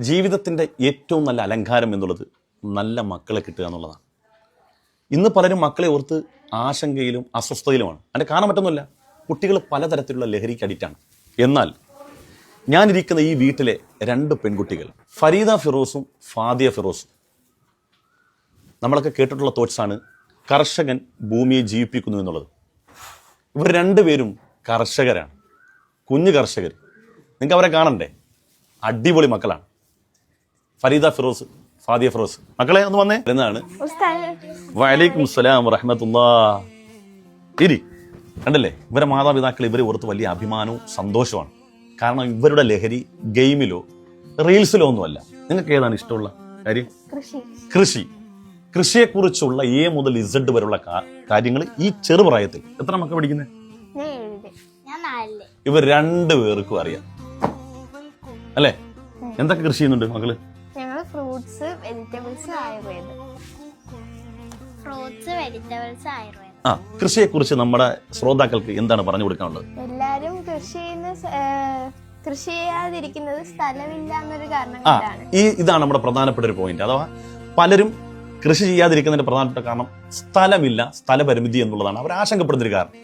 ജീവിതത്തിന്റെ ഏറ്റവും നല്ല അലങ്കാരം എന്നുള്ളത് നല്ല മക്കളെ കിട്ടുക എന്നുള്ളതാണ്. ഇന്ന് പലരും മക്കളെ ഓർത്ത് ആശങ്കയിലും അസ്വസ്ഥതയിലുമാണ്. അതിന്റെ കാരണം പറ്റൊന്നുമില്ല കുട്ടികൾ പലതരത്തിലുള്ള ലഹരിക്ക് അഡിക്റ്റാണ് എന്നാൽ ഞാനിരിക്കുന്ന ഈ വീട്ടിലെ രണ്ട് പെൺകുട്ടികൾ ഫരീദ ഫിറോസും ഫാദിയ ഫിറോസും നമ്മളൊക്കെ കേട്ടിട്ടുള്ള തോട്ട്സാണ് കർഷകൻ ഭൂമിയെ ജീവിപ്പിക്കുന്നു എന്നുള്ളത്. ഇവർ രണ്ടുപേരും കർഷകരാണ്. കുഞ്ഞു കർഷകർ നിങ്ങൾക്ക് അവരെ കാണണ്ടേ? അടിപൊളി മക്കളാണ്. ഫരീദ ഫിറോസ് ഫാദിയ ഫിറോസ്. മക്കളെ ഒന്ന് വന്നേ. എന്നാണ് വലൈക്കും സ്സലാം റഹ്മത്തുല്ലാ ഇരി കണ്ടല്ലേ? ഇവരെ മാതാപിതാക്കൾ ഇവരെ ഓർത്ത് വലിയ അഭിമാനവും സന്തോഷമാണ് കാരണം ഇവരുടെ ലഹരി ഗെയിമിലോ റീൽസിലോ ഒന്നുമല്ല നിങ്ങൾക്ക് ഏതാണ് ഇഷ്ടമുള്ള കാര്യം? കൃഷി. കൃഷി. കൃഷിയെക്കുറിച്ചുള്ള എ മുതൽ ഇസഡ് വരെയുള്ള കാര്യങ്ങൾ ഈ ചെറുപ്രായത്തിൽ. എത്ര മക്കൾ പഠിക്കുന്നത്? ഇവർ രണ്ടു. പേർക്കും അറിയാം. അല്ലേ? എന്തൊക്കെ കൃഷി ചെയ്യുന്നുണ്ട് മക്കൾ? ഫ്രൂട്ട്സ് വെജിറ്റബിൾസ് ആയുർവേദം. ഫ്രൂട്ട്സ് വെജിറ്റബിൾസ് ആയുർവേദം. ആ കൃഷിയെക്കുറിച്ച് നമ്മുടെ ശ്രോതാക്കൾക്ക് എന്താണ് പറഞ്ഞു കൊടുക്കാനുള്ളത്? എല്ലാരും കൃഷി കൃഷി ചെയ്യാതിരിക്കുന്നത് സ്ഥലമില്ല എന്നൊരു കാരണം ആ ഈ ഇതാണ് നമ്മുടെ പ്രധാനപ്പെട്ട ഒരു പോയിന്റ് അഥവാ പലരും കൃഷി ചെയ്യാതിരിക്കുന്നതിന്റെ പ്രധാനപ്പെട്ട കാരണം സ്ഥലമില്ല സ്ഥലപരിമിതി എന്നുള്ളതാണ്. അവർ ആശങ്കപ്പെടുന്നൊരു കാരണം.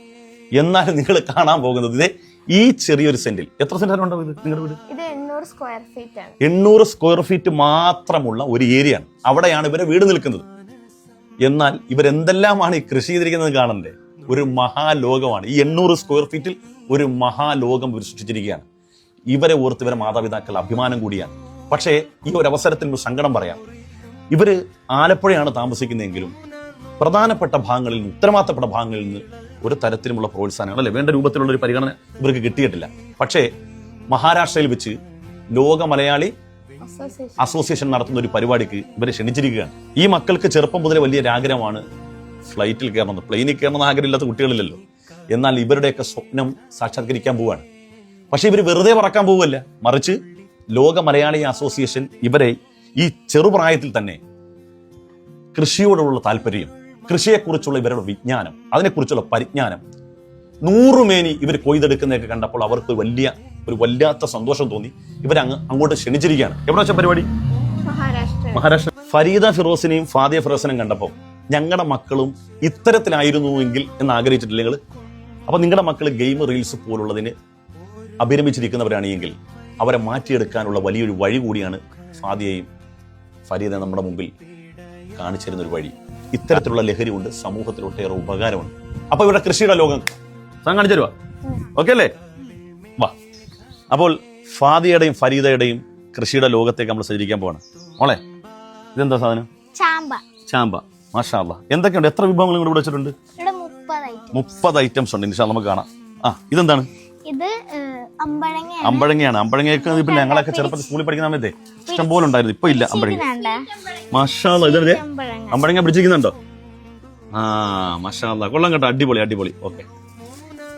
എന്നാലും നിങ്ങൾ കാണാൻ പോകുന്നത് ഇതേ ഈ ചെറിയൊരു സെന്റിൽ. എത്ര സെന്റ് ഉണ്ടാവും ഇത്? നിങ്ങളുടെ വീട്? ഇത് എണ്ണൂറ് സ്ക്വയർ ഫീറ്റ് മാത്രമുള്ള ഒരു ഏരിയ ആണ്. അവിടെയാണ് ഇവരെ വീട് നിൽക്കുന്നത്. എന്നാൽ ഇവരെന്തെല്ലാമാണ് ഈ കൃഷി ചെയ്തിരിക്കുന്നത് കാണണ്ടേ? ഒരു മഹാലോകമാണ്. ഈ എണ്ണൂറ് സ്ക്വയർ ഫീറ്റിൽ ഒരു മഹാലോകം ഇവർ സൃഷ്ടിച്ചിരിക്കുകയാണ്. ഇവരെ ഓർത്ത് ഇവരെ മാതാപിതാക്കൾ അഭിമാനം കൂടിയാണ്. പക്ഷേ ഈ ഒരു അവസരത്തിൽ ഒരു സങ്കടം പറയാം. ഇവർ ആലപ്പുഴയാണ് താമസിക്കുന്നതെങ്കിലും പ്രധാനപ്പെട്ട ഭാഗങ്ങളിൽ നിന്ന് ഉത്തരവാദിത്തപ്പെട്ട ഭാഗങ്ങളിൽ നിന്ന് ഒരു തരത്തിലുമുള്ള പ്രോത്സാഹനങ്ങൾ അല്ലെ? വേണ്ട രൂപത്തിലുള്ള ഒരു പരിഗണന ഇവർക്ക് കിട്ടിയിട്ടില്ല. പക്ഷേ മഹാരാഷ്ട്രയിൽ വെച്ച് ലോക മലയാളി അസോസിയേഷൻ നടത്തുന്ന ഒരു പരിപാടിക്ക് ഇവരെ ക്ഷണിച്ചിരിക്കുകയാണ്. ഈ മക്കൾക്ക് ചെറുപ്പം മുതലേ വലിയൊരു ആഗ്രഹമാണ് ഫ്ലൈറ്റിൽ കയറണം. പ്ലെയിനിൽ കയറണമെന്ന് ആഗ്രഹമില്ലാത്ത കുട്ടികളില്ലല്ലോ. എന്നാൽ ഇവരുടെയൊക്കെ സ്വപ്നം സാക്ഷാത്കരിക്കാൻ പോവുകയാണ്. പക്ഷെ ഇവർ വെറുതെ പറക്കാൻ പോവുകയല്ല. മറിച്ച് ലോക മലയാളി അസോസിയേഷൻ ഇവരെ ഈ ചെറുപ്രായത്തിൽ തന്നെ കൃഷിയോടുള്ള താല്പര്യം കൃഷിയെക്കുറിച്ചുള്ള ഇവരുടെ വിജ്ഞാനം അതിനെക്കുറിച്ചുള്ള പരിജ്ഞാനം നൂറുമേനി ഇവർ കൊയ്തെടുക്കുന്നതൊക്കെ കണ്ടപ്പോൾ അവർക്ക് വലിയ ഒരു വല്ലാത്ത സന്തോഷം തോന്നി. ഇവരങ്ങ് അങ്ങ് അങ്ങോട്ട് ക്ഷണിച്ചിരിക്കുകയാണ്. എവിടെ വെച്ച പരിപാടി? മഹാരാഷ്ട്ര. ഫരീദ ഫിറോസിനെയും ഫാദിയ ഫിറോസിനെയും കണ്ടപ്പോൾ ഞങ്ങളുടെ മക്കളും ഇത്തരത്തിലായിരുന്നു എങ്കിൽ എന്ന് ആഗ്രഹിച്ചിട്ടില്ല നിങ്ങൾ അപ്പൊ നിങ്ങളുടെ മക്കൾ ഗെയിം റീൽസ് പോലുള്ളതിന് അഭിരമിച്ചിരിക്കുന്നവരാണ് എങ്കിൽ അവരെ മാറ്റിയെടുക്കാനുള്ള വലിയൊരു വഴി കൂടിയാണ് ഫാദിയയും ഫരീദ നമ്മുടെ മുമ്പിൽ കാണിച്ചിരുന്ന ഒരു വഴി. ഇത്തരത്തിലുള്ള ലഹരി കൊണ്ട് സമൂഹത്തിൽ ഒട്ടേറെ ഉപകാരമുണ്ട്. അപ്പൊ ഇവിടെ കൃഷിയുടെ ലോകം. കാണിച്ചു തരുവാ? ഓക്കെ അല്ലേ? വാ. അപ്പോൾ ഫാദിയുടെയും ഫരീദയുടെയും കൃഷിയുടെ ലോകത്തേക്ക് നമ്മൾ സഞ്ചരിക്കാൻ പോവാണ്. മോളെ ഇതെന്താ സാധനം? ചാമ്പ. ചാമ്പ. മാഷാ എന്തൊക്കെയുണ്ട്? എത്ര വിഭവങ്ങൾ ഇവിടെ വെച്ചിട്ടുണ്ട്? മുപ്പത് ഐറ്റം മുപ്പത് ഐറ്റംസ് ഉണ്ട്. ഇൻഷാ നമുക്ക് കാണാം. ആ ഇതെന്താണ്? ഇത് അമ്പഴങ്ങയാണ്. അമ്പഴങ്ങയൊക്കെ ഇപ്പൊ ഞങ്ങളൊക്കെ ചെറുപ്പത്തിൽ സ്കൂളിൽ പഠിക്കുന്ന സമയത്തെ ഇഷ്ടം പോലെ ഉണ്ടായിരുന്നു. ഇപ്പൊ ഇല്ല അമ്പഴങ്ങ. മാഷാ ഇതെവിടെ അമ്പഴങ്ങ. പിടിച്ചിരിക്കുന്നുണ്ടോ? ആ മാഷാ അല്ലാ. കൊള്ളാം കേട്ടോ. അടിപൊളി അടിപൊളി. ഓക്കെ.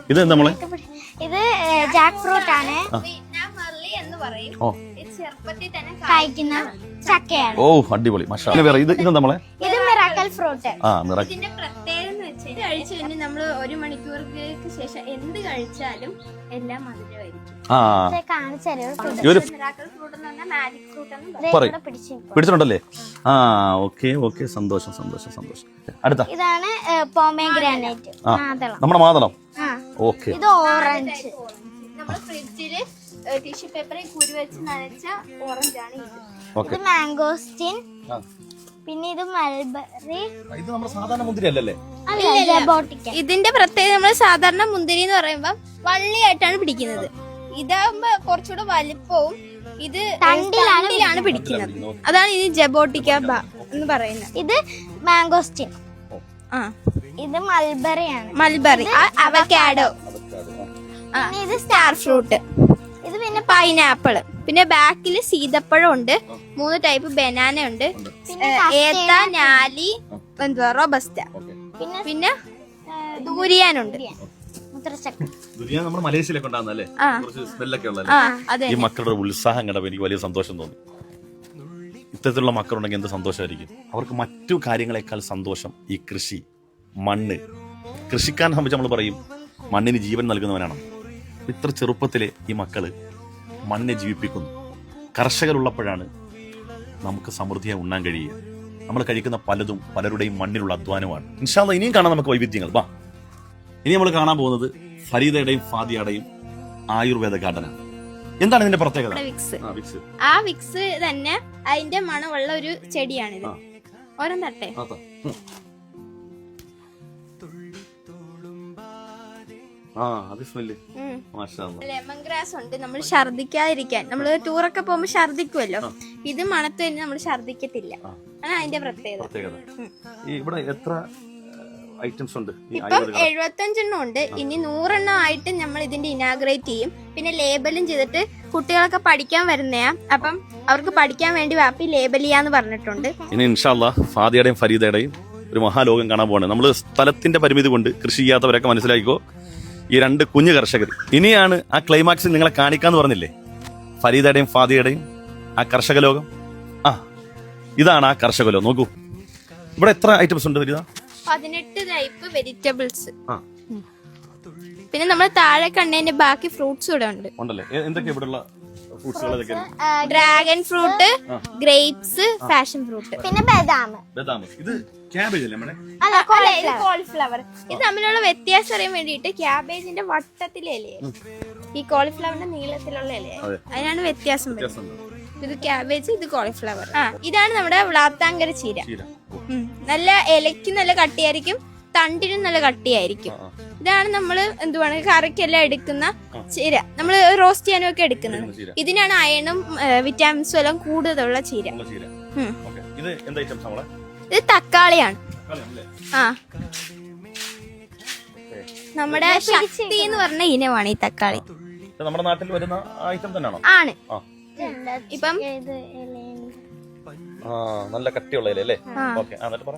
ഇത് എന്താ മോളെ ഇത് ജാക്ക് ഫ്രൂട്ട് ആണ്. എന്ന് പറയും. ഓ. ചെറുപ്പത്തിൽ തന്നെ കഴിക്കുന്ന ചക്കയാണ്. ഓ അടിപൊളി. വേറെ ഇത് ഇതെന്താ നമ്മളെ? ഇത് മിറാക്കൽ ഫ്രൂട്ട് ആ പ്രത്യേകത എന്ന് വെച്ചാൽ ഇത് കഴിച്ചു നമ്മൾ ഒരു മണിക്കൂർക്ക് ശേഷം എന്ത് കഴിച്ചാലും എല്ലാം മധുരമായിരിക്കും ആ. പിടിച്ചിട്ടുണ്ടല്ലേ? Okay okay. സന്തോഷം സന്തോഷം സന്തോഷം. അടുത്ത. ഇതാണ് നമ്മുടെ മാതളം. ആ. ഓക്കെ. ഇത് ഓറഞ്ച്. നമ്മൾ ഫ്രിഡ്ജിൽ ടിഷ്യൂ പേപ്പറിൽ കുരു വെച്ച് നനച്ച ഓറഞ്ച് ആണ് ഇത്. ഓക്കെ. ഇത് മാംഗോസ്റ്റിൻ പിന്നെ ഇത് മൽബറി ഇത് നമ്മൾ സാധാരണ മുന്തിരി അല്ലല്ലേ? ഇതിന്റെ പ്രത്യേകത നമ്മൾ സാധാരണ മുന്തിരി എന്ന് പറയുമ്പോൾ വള്ളിയായിട്ടാണ് പിടിക്കുന്നത്. ഇതാകുമ്പോ കുറച്ചുകൂടെ വലിപ്പവും ഇത് തണ്ടിലാണ് തണ്ടിലാണ് പിടിക്കുന്നത്. അതാണ് ഇനി ജബോട്ടിക്ക എന്ന് പറയുന്നത്. ഇത് മാംഗോസ്റ്റിൻ ആ. ഇത് മൽബറിയാണ് ആണ് മൽബറി അവക്കാഡോ പിന്നെ ഇത് സ്റ്റാർ ഫ്രൂട്ട്. ഇത് പിന്നെ പൈനാപ്പിൾ പിന്നെ ബാക്കിൽ സീതപ്പഴം ഉണ്ട്. മൂന്ന് ടൈപ്പ് ബനാന ഉണ്ട്. ഏത്ത ഞാലി എന്തുവാ റോബസ്റ്റ. പിന്നെ പിന്നെ ദൂരിയാനുണ്ട് മലേഷ്യയിലൊക്കെ ഉണ്ടാകുന്നല്ലേ സ്മെല്ലൊക്കെ ഉള്ളല്ലേ അതെ. ഈ മക്കളുടെ ഉത്സാഹം കണ്ടപ്പോ എനിക്ക് വലിയ സന്തോഷം തോന്നി. ഇത്തരത്തിലുള്ള മക്കളുണ്ടെങ്കിൽ എന്ത് സന്തോഷമായിരിക്കും? അവർക്ക് മറ്റു കാര്യങ്ങളെക്കാൾ സന്തോഷം ഈ കൃഷി മണ്ണ്. കൃഷിക്കാരനെ സംബന്ധിച്ച് നമ്മൾ പറയും മണ്ണിന് ജീവൻ നൽകുന്നവനാണ്. ഇത്ര ചെറുപ്പത്തിലെ ഈ മക്കൾ മണ്ണിനെ ജീവിപ്പിക്കുന്നു. കർഷകരുള്ളപ്പോഴാണ് നമുക്ക് സമൃദ്ധിയെ ഉണ്ണാൻ കഴിയുക. നമ്മൾ കഴിക്കുന്ന പലതും പലരുടെയും മണ്ണിലുള്ള അധ്വാനമാണ്. ഇൻഷാല്ല ഇനിയും കാണാം നമുക്ക് വൈവിധ്യങ്ങൾ. വാ. ഇനി നമ്മൾ കാണാൻ പോകുന്നത് ഫരീദയുടെയും ഫാദിയയുടെയും ആയുർവേദ ഗാർഡനാണ് എന്താണ് ഇതിന്റെ പ്രത്യേകത? ആ, വിക്സ്. ആ വിക്സ് തന്നെ അതിന്റെ മണമുള്ള ഒരു ചെടിയാണിത്. ഓരോ തട്ടെ. ആ. അത് സ്മെല്ല്. ലെമൺ ഗ്രാസ് ഉണ്ട്. നമ്മൾ ഛർദിക്കാതിരിക്കാൻ. നമ്മൾ ടൂറൊക്കെ പോകുമ്പോൾ ഛർദിക്കുമല്ലോ ഇത് മണത്ത് തന്നെ നമ്മൾ ഛർദിക്കത്തില്ല. അതാണ് അതിന്റെ പ്രത്യേകത. പ്രത്യേകത. ഇവിടെ എത്ര ഐറ്റംസ് ഉണ്ട്? ഇപ്പം എഴുപത്തഞ്ചെണ്ണം ഉണ്ട്. ഇനി നൂറെണ്ണം ആയിട്ട് നമ്മൾ ഇതിന്റെ ഇനാഗ്രേറ്റ് ചെയ്യും. പിന്നെ ലേബലും ചെയ്തിട്ട് കുട്ടികളൊക്കെ പഠിക്കാൻ വരുന്നയാ. അപ്പം അവർക്ക് പഠിക്കാൻ വേണ്ടി വാപ്പി ലേബൽ ചെയ്യാന്ന് പറഞ്ഞിട്ടുണ്ട്. ഇനി ഇൻഷാല്ല ഫാദിയുടെയും ഫരീദയുടെയും ഒരു മഹാലോകം കാണാൻ പോകണം നമ്മൾ സ്ഥലത്തിന്റെ പരിമിതി കൊണ്ട് കൃഷി ചെയ്യാത്തവരൊക്കെ മനസ്സിലാക്കിക്കോ. ഈ രണ്ട് കുഞ്ഞു കർഷകർ. ഇനിയാണ് ആ ക്ലൈമാക്സിൽ നിങ്ങളെ കാണിക്കാന്ന് പറഞ്ഞില്ലേ? ഫരീദയുടെയും ഫാദിയുടെയും ആ കർഷക ലോകം. ആ ഇതാണ് ആ കർഷക ലോകം. നോക്കൂ. ഇവിടെ എത്ര ഐറ്റംസ് ഉണ്ട് ഫരീദ? പതിനെട്ട് ടൈപ്പ് വെജിറ്റബിൾസ് പിന്നെ നമ്മൾ താഴെ കണ്ടതിന്റെ ബാക്കി ഫ്രൂട്ട്സ് ഇവിടെ ഉണ്ട്. ഉണ്ടല്ലേ? എന്തൊക്കെ ഇവിടെയുള്ള ഫ്രൂട്ട്സുകൾ dragon fruit grapes passion fruit പിന്നെ ബദാം. ബദാം ഇത് ക്യാബേജ് അല്ലേ നമ്മുടെ അല്ല കോളിഫ്ലവർ ഇത് തമ്മിലുള്ള വ്യത്യാസം അറിയാൻ വേണ്ടിയിട്ട് ക്യാബേജിന്റെ വട്ടത്തിലെ ഇലയെ ഈ കോളിഫ്ലവറിന്റെ നീളത്തിലുള്ള ഇലയെ അതിനാണ് വ്യത്യാസം ഇത് ക്യാബേജ് ഇത് കോളിഫ്ലവർ ആ ഇതാണ് നമ്മുടെ വ്ളാത്താങ്കര ചീര. നല്ല ഇലയ്ക്ക് നല്ല കട്ടിയായിരിക്കും തണ്ടിനും നല്ല കട്ടിയായിരിക്കും. ഇതാണ് നമ്മൾ എന്തുവാണ് കറിക്കെല്ലാം എടുക്കുന്ന ചീര. നമ്മൾ റോസ്റ്റ് ചെയ്യാനും ഒക്കെ എടുക്കുന്നത് ഇതിനാണ് അയണും വിറ്റാമിൻസും എല്ലാം കൂടുതലുള്ള ചീര. ഇത് എന്താ ഐറ്റംസ് നമ്മളെ ഇത് തക്കാളിയാണ്? ആ. നമ്മുടെ ശക്തി എന്ന് പറഞ്ഞ ഇനമാണ് ഈ തക്കാളി. ഇത് നമ്മുടെ നാട്ടിൽ വരുന്ന ഐറ്റം തന്നെയാണോ? ആണ്. ഇപ്പം നല്ല കട്ടിയുള്ള ഇല അല്ലേ? ഓക്കെ. എന്നിട്ട് പറ.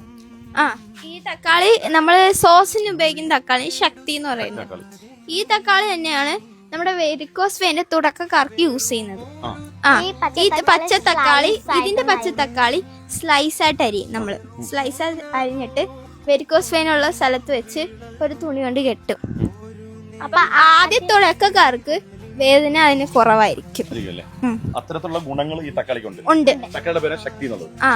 ആ. ഈ തക്കാളി നമ്മൾ സോസിന് ഉപയോഗിക്കുന്ന തക്കാളി ശക്തി എന്ന് പറയുന്നത്. ഈ തക്കാളി തന്നെയാണ് നമ്മുടെ വെരിക്കോസ് വേന്റെ തുടക്കക്കാർക്ക് യൂസ് ചെയ്യുന്നത്. ആ. ഈ പച്ച തക്കാളി ഇതിന്റെ പച്ച തക്കാളി സ്ലൈസ് ആയിട്ട് അരിയും നമ്മൾ സ്ലൈസ് അരിഞ്ഞിട്ട് വെരിക്കോസ് വെയിനുള്ള സ്ഥലത്ത് വെച്ച് ഒരു തുണി കൊണ്ട് കെട്ടും. അപ്പൊ ആദ്യ തുടക്കക്കാർക്ക് വേദന അതിന് കുറവായിരിക്കും. അത്തരത്തിലുള്ള ഗുണങ്ങൾ ഈ തക്കാളിക്കുണ്ട് ഉണ്ട്. ആ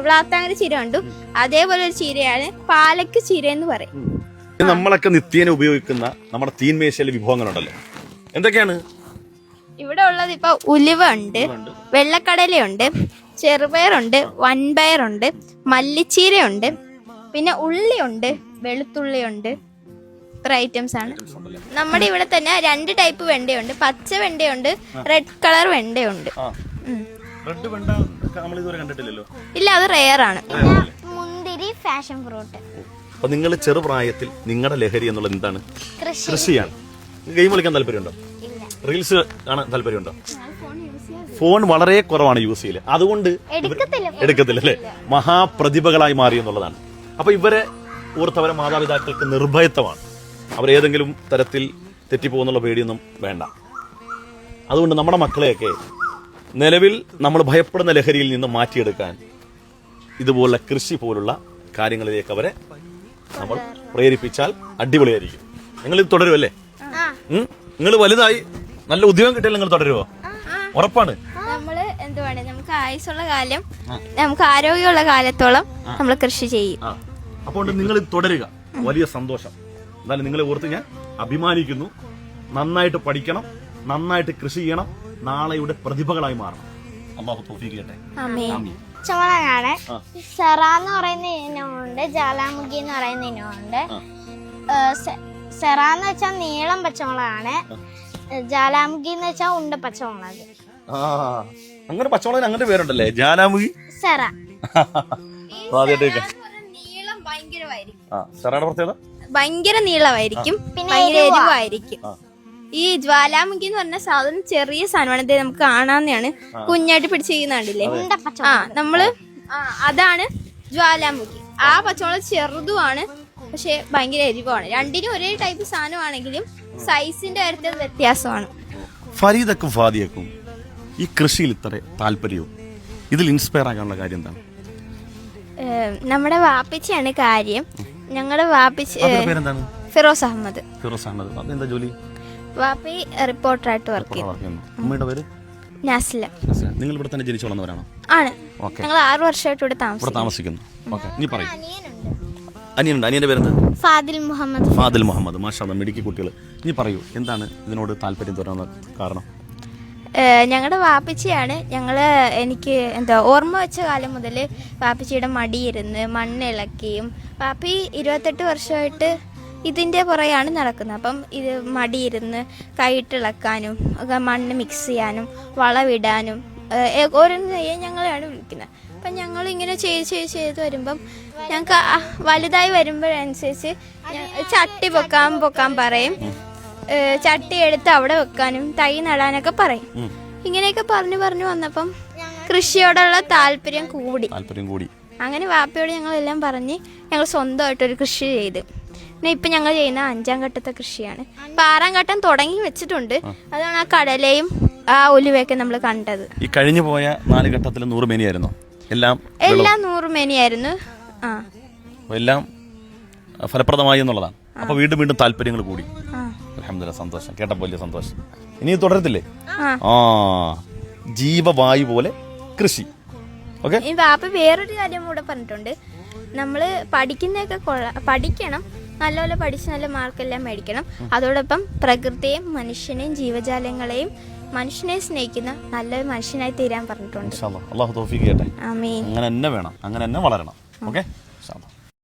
വ്ളാത്താങ്കര ചീര ഉണ്ട് അതേപോലെ ഒരു ചീരയാണ് പാലക്ക് ചീര എന്ന് പറയും. നമ്മളൊക്കെ നിത്യേന ഉപയോഗിക്കുന്ന നമ്മുടെ തീൻമേശയിലെ വിഭവങ്ങളുണ്ടല്ലോ. എന്തൊക്കെയാണ്? ഇവിടെ ഉള്ളത് ഇപ്പൊ ഉലുവ ഉണ്ട് ഉണ്ട്. വെള്ളക്കടലയുണ്ട് ചെറുപയറുണ്ട് വൻപയറുണ്ട് മല്ലിച്ചീരയുണ്ട് പിന്നെ ഉള്ളിയുണ്ട് വെളുത്തുള്ളിയുണ്ട്. ഇത്ര ഐറ്റംസ് ആണ്? നമ്മുടെ ഇവിടെ തന്നെ രണ്ട് ടൈപ്പ് വെണ്ടയുണ്ട്. പച്ച വെണ്ടയുണ്ട് റെഡ് കളർ വെണ്ടയുണ്ട്. റെഡ് വെണ്ട നമ്മൾ ഇതുവരെ കണ്ടിട്ടില്ലല്ലോ. ഇല്ല അത് റെയർ ആണ്. മുന്തിരി ഫാഷൻ ഫ്രൂട്ട് അപ്പൊ നിങ്ങൾ ചെറുപ്രായത്തിൽ നിങ്ങളുടെ ലഹരി എന്നുള്ളത് എന്താണ്? കൃഷിയാണ്. ഗെയിം കളിക്കാൻ താല്പര്യമുണ്ടോ? റീൽസ് കാണാൻ താല്പര്യമുണ്ടോ? ഫോൺ വളരെ കുറവാണ് യൂസ് ചെയ്യൽ. അതുകൊണ്ട് എടുക്കത്തില്ല അല്ലേ മഹാപ്രതിഭകളായി മാറി എന്നുള്ളതാണ് അപ്പൊ ഇവരെ ഓർത്തവരെ മാതാപിതാക്കൾക്ക് നിർഭയത്വമാണ്. അവർ ഏതെങ്കിലും തരത്തിൽ തെറ്റിപ്പോകുന്നുള്ള പേടിയൊന്നും വേണ്ട. അതുകൊണ്ട് നമ്മുടെ മക്കളെയൊക്കെ നിലവിൽ നമ്മൾ ഭയപ്പെടുന്ന ലഹരിയിൽ നിന്ന് മാറ്റിയെടുക്കാൻ ഇതുപോലെ കൃഷി പോലുള്ള കാര്യങ്ങളിലേക്ക് അവരെ നമ്മൾ പ്രേരിപ്പിച്ചാൽ അടിപൊളിയായിരിക്കും. നിങ്ങൾ ഇത് തുടരുമല്ലേ നിങ്ങൾ വലുതായി നല്ല ഉദ്യോഗം കിട്ടിയാൽ നിങ്ങൾ തുടരുവോ? ഉറപ്പാണ്. നമ്മൾ എന്തുവാണ് നമുക്ക് ആയുസുള്ള കാലം നമുക്ക് ആരോഗ്യമുള്ള കാലത്തോളം നമ്മൾ കൃഷി ചെയ്യും. അപ്പോൾ നിങ്ങൾ തുടരുക. വലിയ സന്തോഷം. എന്നാലും നിങ്ങളെ ഓർത്ത് ഞാൻ അഭിമാനിക്കുന്നു. നന്നായിട്ട് പഠിക്കണം നന്നായിട്ട് കൃഷി ചെയ്യണം നാളെയുടെ പ്രതിഭകളായി മാറണം. അള്ളാഹു തോഫീക്ക് ചെയ്യട്ടെ. ആമേ ആമീൻ. പച്ചമുളകാണ് ആ. സെറ എന്ന് പറയുന്ന ഇനമുണ്ട് ജാലാമുഖി എന്ന് പറയുന്ന ഇനമുണ്ട്. സെറ എന്ന് വെച്ചാൽ നീളം പച്ചമുളകാണ്. ജാലാമുഖി എന്ന് വെച്ചാൽ ഉണ്ട പച്ചമുളക്. ആ അങ്ങനെ പച്ചമുളകിന് അങ്ങനത്തെ പേരുണ്ടല്ലേ? ജാലാമുഖി? സെറ. ആദ്യമായിട്ട് കേൾക്കാം. ആ സെറയുടെ പ്രത്യേകത? ഭയങ്കര നീളമായിരിക്കും. പിന്നെ ഭയങ്കര എരിവാ. എരിവായിരിക്കും. ആ. ഈ ജ്വാലാമുഖി എന്ന് പറഞ്ഞ സാധനം ചെറിയ സാധനമാണ് ഇത് നമുക്ക് കാണാവുന്നതാണ്. കുഞ്ഞായിട്ട് പിടിച്ചിരിക്കുന്ന കണ്ടില്ലേ? ഉണ്ട ആ പച്ചമുളക്. നമ്മൾ ആ അതാണ് ജ്വാലാമുഖി. ആ പച്ചമുളക് ചെറുതുമാണ്. പക്ഷെ ഭയങ്കര എരിവാണ്. രണ്ടിനും ഒരേ ടൈപ്പ് സാധനമാണെങ്കിലും സൈസിന്റെ കാര്യത്തിൽ വ്യത്യാസമാണ്. ഫരീദക്കും ഫാദിയക്കും ഈ കൃഷിയിൽ ഇത്ര താല്പര്യവും ഇതിൽ ഇൻസ്പയർ ആകാനുള്ള കാര്യം എന്താണ്? നമ്മുടെ വാപ്പിച്ചാണ് കാര്യം. ഞങ്ങളുടെ വാപ്പിച്ച് പേരെന്താണ്? ഫിറോസ് അഹമ്മദ്. ഫിറോസ് അഹമ്മദ്. എന്താ ജോലി? വാപ്പി റിപ്പോർട്ടറായിട്ട് വർക്ക്. അമ്മയുടെ പേര്? നാസില. നിങ്ങൾ ഇവിടെ തന്നെ ജനിച്ചു വളർന്നവരാണോ ആണ്. ഓക്കെ. ഞങ്ങൾ ആറു വർഷമായിട്ട് ഇവിടെ ഇവിടെ താമസിക്കുന്നു. ഓക്കെ. ഇനി പറയും. അനിയനുണ്ട്. അനിയന്റെ പേരെന്ത്? ഫാദിൽ മുഹമ്മദ്. ഫാദിൽ മുഹമ്മദ്. മാഷാ മിടുക്കി കുട്ടികൾ. നീ പറയൂ എന്താണ് ഇതിനോട് താല്പര്യം തോന്നാൻ കാരണം? ഞങ്ങളുടെ വാപ്പച്ചിയാണ്. ഞങ്ങൾ എനിക്ക് എന്താ ഓർമ്മ വെച്ച കാലം മുതൽ വാപ്പച്ചിയുടെ മടിയിരുന്ന് മണ്ണിളക്കിയും വാപ്പി ഇരുപത്തെട്ട് വർഷമായിട്ട് ഇതിന്റെ പുറയാണ് നടക്കുന്നത്. അപ്പം ഇത് മടിയിരുന്ന് കൈയിട്ടിളക്കാനും മണ്ണ് മിക്സ് ചെയ്യാനും വളവിടാനും ഓരോന്ന് ചെയ്യാൻ ഞങ്ങളെയാണ് വിളിക്കുന്നത്. അപ്പം ഞങ്ങൾ ഇങ്ങനെ ചെയ്ത് ചെയ്ത് ചെയ്ത് വരുമ്പം ഞങ്ങൾക്ക് വലുതായി വരുമ്പോഴനുസരിച്ച് ചട്ടി പൊക്കാൻ പൊക്കാൻ പറയും. ചട്ടി എടുത്ത് അവിടെ വെക്കാനും തൈ നടാനൊക്കെ പറയും. ഇങ്ങനെയൊക്കെ പറഞ്ഞു പറഞ്ഞു വന്നപ്പം കൃഷിയോടുള്ള താല്പര്യം കൂടി. താല്പര്യം കൂടി. അങ്ങനെ വാപ്പയോട് ഞങ്ങളെല്ലാം പറഞ്ഞ് ഞങ്ങൾ സ്വന്തമായിട്ടൊരു കൃഷി ചെയ്ത്. പിന്നെ ഇപ്പം ഞങ്ങൾ ചെയ്യുന്ന അഞ്ചാം ഘട്ടത്തെ കൃഷിയാണ്. അപ്പം ആറാം ഘട്ടം തുടങ്ങി വെച്ചിട്ടുണ്ട്. അതാണ് ആ കടലയും ആ ഒലിവയൊക്കെ നമ്മൾ കണ്ടത്. ഈ കഴിഞ്ഞു പോയ നാല് ഘട്ടത്തിൽ നൂറ് മേനിയായിരുന്നു? എല്ലാം എല്ലാം നൂറ് മേനിയായിരുന്നു. ആ. എല്ലാം ഫലപ്രദമായി എന്നുള്ളതാണ്. അപ്പൊ വീണ്ടും വീണ്ടും താല്പര്യങ്ങൾ കൂടി. അലഹമില്ല സന്തോഷം. കേട്ടപ്പോൾ വലിയ സന്തോഷം. ഇനി തുടരത്തില്ലേ? ആ. ജീവവായു പോലെ കൃഷി. ഓക്കെ? ബാപ്പ വേറൊരു കാര്യം കൂടെ പറഞ്ഞിട്ടുണ്ട്. നമ്മൾ പഠിക്കുന്നതൊക്കെ പഠിക്കണം പഠിക്കണം. നല്ലപോലെ പഠിച്ച് നല്ല മാർക്കെല്ലാം മേടിക്കണം. അതോടൊപ്പം പ്രകൃതിയെയും മനുഷ്യനെയും ജീവജാലങ്ങളെയും മനുഷ്യനെ സ്നേഹിക്കുന്ന നല്ലൊരു മനുഷ്യനായി തീരാൻ പറഞ്ഞിട്ടുണ്ട്. അള്ളാഹു. തോഫിക്ക് കേട്ടെ ആമീൻ. അങ്ങനെ തന്നെ വേണം. അങ്ങനെ തന്നെ വളരണം. ഓക്കെ?